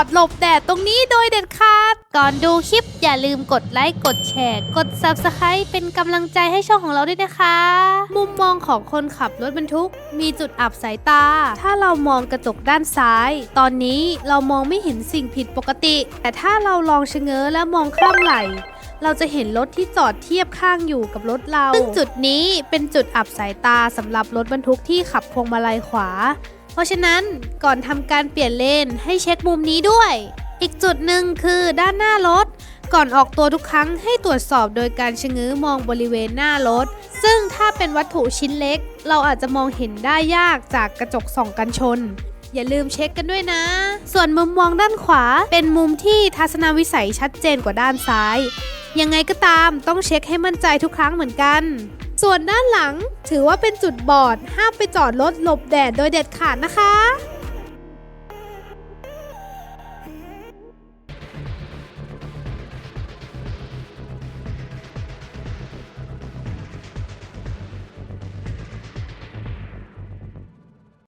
อดหลบแดดตรงนี้โดยเด็ดขาด ก่อนดูคลิปอย่าลืมกดไลค์กดแชร์ กด Subscribe เป็นกำลังใจให้ช่องของเราด้วยนะคะ มุมมองของคนขับรถบรรทุก มีจุดอับสายตา ถ้าเรามองกระจกด้านซ้าย ตอนนี้เรามองไม่เห็นสิ่งผิดปกติ แต่ถ้าเราลองชะเง้อและมองข้างไหลเราจะเห็นรถที่จอดเทียบข้างอยู่กับรถเรา ซึ่งจุดนี้เป็นจุดอับสายตาสำหรับรถบรรทุกที่ขับพวงมาลัยขวา ราะฉะนั้นก่อนทำการเปลี่ยนเลนให้เช็คมุมนี้ด้วย อีกจุดหนึ่งคือด้านหน้ารถ ก่อนออกตัวทุกครั้งให้ตรวจสอบโดยการชะเง้อมองบริเวณหน้ารถ ซึ่งถ้าเป็นวัตถุชิ้นเล็ก เราอาจจะมองเห็นได้ยากจากกระจกส่องกันชนอย่าลืมเช็คกันด้วยนะ ส่วนมุมมองด้านขวาเป็นมุมที่ทัศนวิสัยชัดเจนกว่าด้านซ้าย ยังไงก็ตามต้องเช็คให้มั่นใจทุกครั้งเหมือนกัน ส่วนด้านหลังถือว่าเป็นจุดบอด ห้ามไปจอดรถหลบแดดโดยเด็ดขาดนะคะ